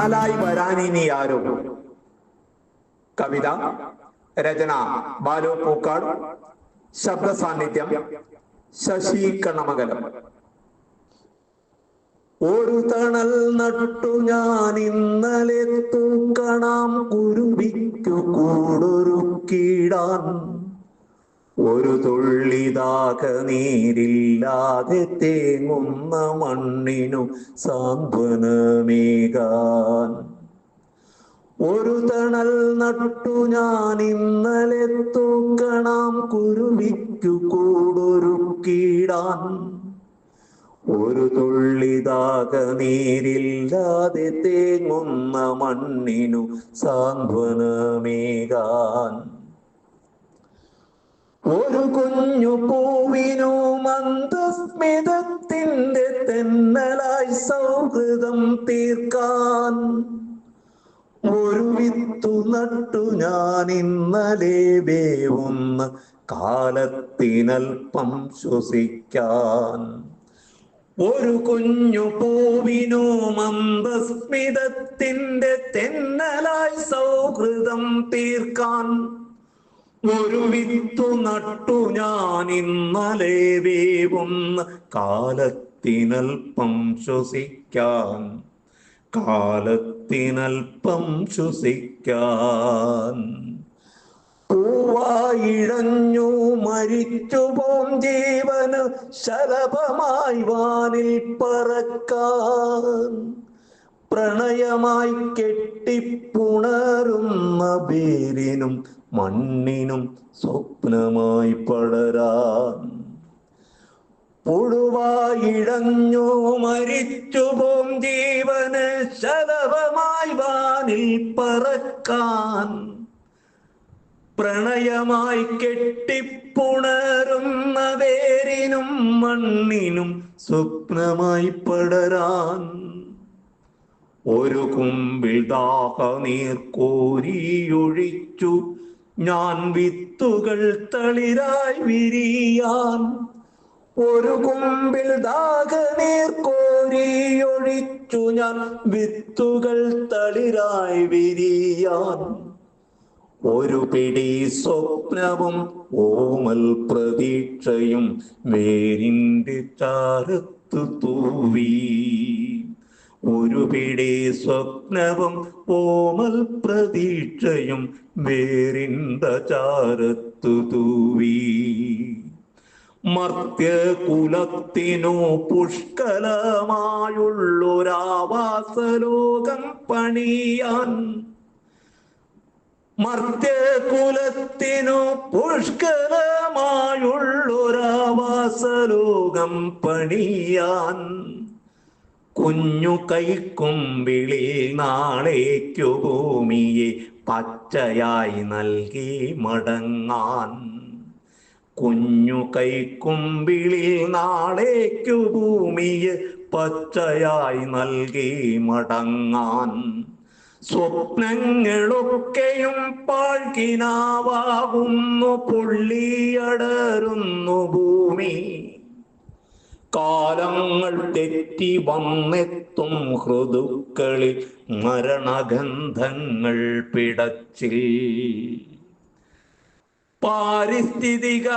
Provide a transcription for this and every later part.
തന്നാലായി ഇനി ആരും. കവിത രചന ബാലോ പൂക്കാട് ശബ്ദ സാന്നിധ്യം ശശി കണ്ണമകലം ഒരു തണൽ നട്ടു ഞാൻ ഇന്നലെ തൂക്കണം കുരുവിക്കു കൂടൊരുക്കിടാൻ ഒരു തുള്ളിതാക നീരില്ലാതെ തേങ്ങുന്ന മണ്ണിനു സാന്ത്വനമേകാൻ ഒരു തണൽ നട്ടു ഞാൻ ഇന്നലെ തൂക്കണം കുരുവിക്കു കൂടൊരുക്കിടാൻ. ഒരു തുള്ളിതാക നീരില്ലാതെ തേങ്ങുന്ന മണ്ണിനു സാന്ത്വനമേകാൻ ഒരു കുഞ്ഞു പൂവിനു മന്ദസ്മിതത്തിന്റെ തെന്നലായി സൗഹൃദം തീർക്കാൻ. ഒരു വിത്തു നട്ടു ഞാൻ ഇന്നലെ വേവുന്ന കാലത്തിനൽപ്പം ശ്വസിക്കാൻ. ഒരു കുഞ്ഞു പൂവിനു മന്ദസ്മിതത്തിന്റെ തെന്നലായി സൗഹൃദം തീർക്കാൻ. ഒരു വിത്തു നട്ടു ഞാൻ ഇന്നലെ വേവുന്ന കാലത്തിനൽപ്പം ശ്വസിക്കാൻ കാലത്തിനൽപ്പം ശ്വസിക്കാൻ. പൂവായിഴഞ്ഞു മരിച്ചു പോം ജീവന് ശലഭമായി വാനിൽ പറക്കാൻ. പ്രണയമായി കെട്ടിപ്പുണരുന്ന വേരിനും മണ്ണിനും സ്വപ്നമായി പടരാൻ പുഴുവായിഴഞ്ഞു മരിച്ചു പോം ജീവന് ശലഭമായി വാനിൽ പറക്കാൻ. പ്രണയമായി കെട്ടിപ്പുണരുന്ന വേരിനും മണ്ണിനും സ്വപ്നമായി പടരാൻ. ഒരു കുമ്പിൾ ദാഹ നീർ കോരിയൊഴിച്ചു ഞാൻ വിത്തുകൾ തളിരായി വിരിയാൻ ഒരു കുമ്പിൽ ദാഗനീർ കോരിയൊഴിച്ചു ഞാൻ വിത്തുകൾ തളിരായി വിരിയാൻ. ഒരു പിടി സ്വപ്നവും ഓമൽ പ്രതീക്ഷയും വേരിന്റെ ചാരത്തു തൂവി. ഒരു പിടി സ്വപ്നവും ഓമൽ പ്രതീക്ഷയും വേറിന്ത ചാരത്തു തൂവി. മർത്യകുലത്തിനു പുഷ്കലമായുള്ളൊരാവാസലോകം പണിയാൻ. മർത്യകുലത്തിനു പുഷ്കലമായുള്ളൊരാവാസലോകം പണിയാൻ. കുഞ്ഞു കൈക്കുമ്പിളിൽ നാളേക്കു ഭൂമിയെ പച്ചയായി നൽകി മടങ്ങാൻ. കുഞ്ഞു കൈക്കുമ്പിളിൽ നാളേക്കു ഭൂമിയെ പച്ചയായി നൽകി മടങ്ങാൻ. സ്വപ്നങ്ങളൊക്കെയും പാഴ്കിനാവാകുന്നു പൊള്ളിയടരുന്നു ഭൂമി. കാലങ്ങൾ തെറ്റി വന്നെത്തും ഹൃദുക്കളിൽ മരണഗന്ധങ്ങൾ പിടച്ചിൽ. പാരിസ്ഥിതിക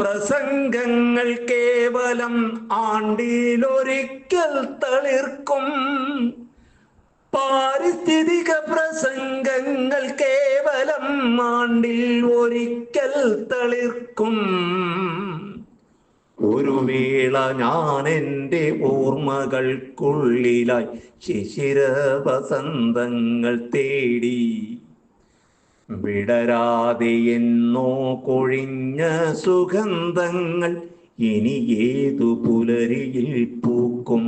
പ്രസംഗങ്ങൾ കേവലം ആണ്ടിലൊരിക്കൽ തളിർക്കും. പാരിസ്ഥിതിക പ്രസംഗങ്ങൾ കേവലം ആണ്ടിൽ ഒരിക്കൽ തളിർക്കും. ഒരു വേള ഞാൻ എന്റെ ഓർമ്മകൾക്കുള്ളിലായി ശിശിര വസന്തങ്ങൾ തേടി. വിടരാതെ എന്നോ കൊഴിഞ്ഞ സുഗന്ധങ്ങൾ ഇനി ഏതു പുലരിയിൽ പൂക്കും.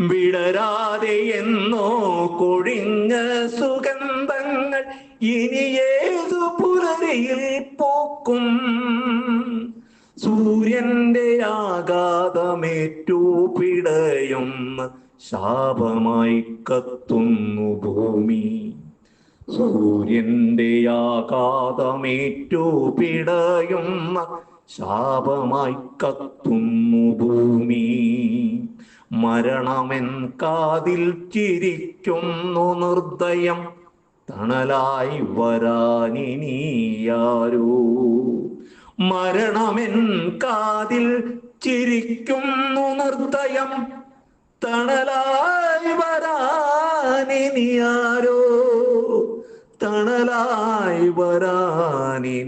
വിടരാതെ എന്നോ കൊഴിഞ്ഞ സുഗന്ധങ്ങൾ ഇനി ഏതു പുലരിയിൽ പൂക്കും. സൂര്യന്റെ ആഘാതമേറ്റു പിടയുന്ന ശാപമായി കത്തുന്നു ഭൂമി. സൂര്യന്റെ ആഘാതമേറ്റു പിടയുന്ന ശാപമായി കത്തുന്നു ഭൂമി. മരണമെൻ കാതിൽ ചിരിക്കുന്നു നിർദ്ദയം. തണലായി വരാനിനിയാരോ മരണമെൻ കാതിൽ ചിരിക്കുന്നു നിർദ്ദയം. തണലായി വരാനിനിയാരോ തണലായി വരാനിനിയാരോ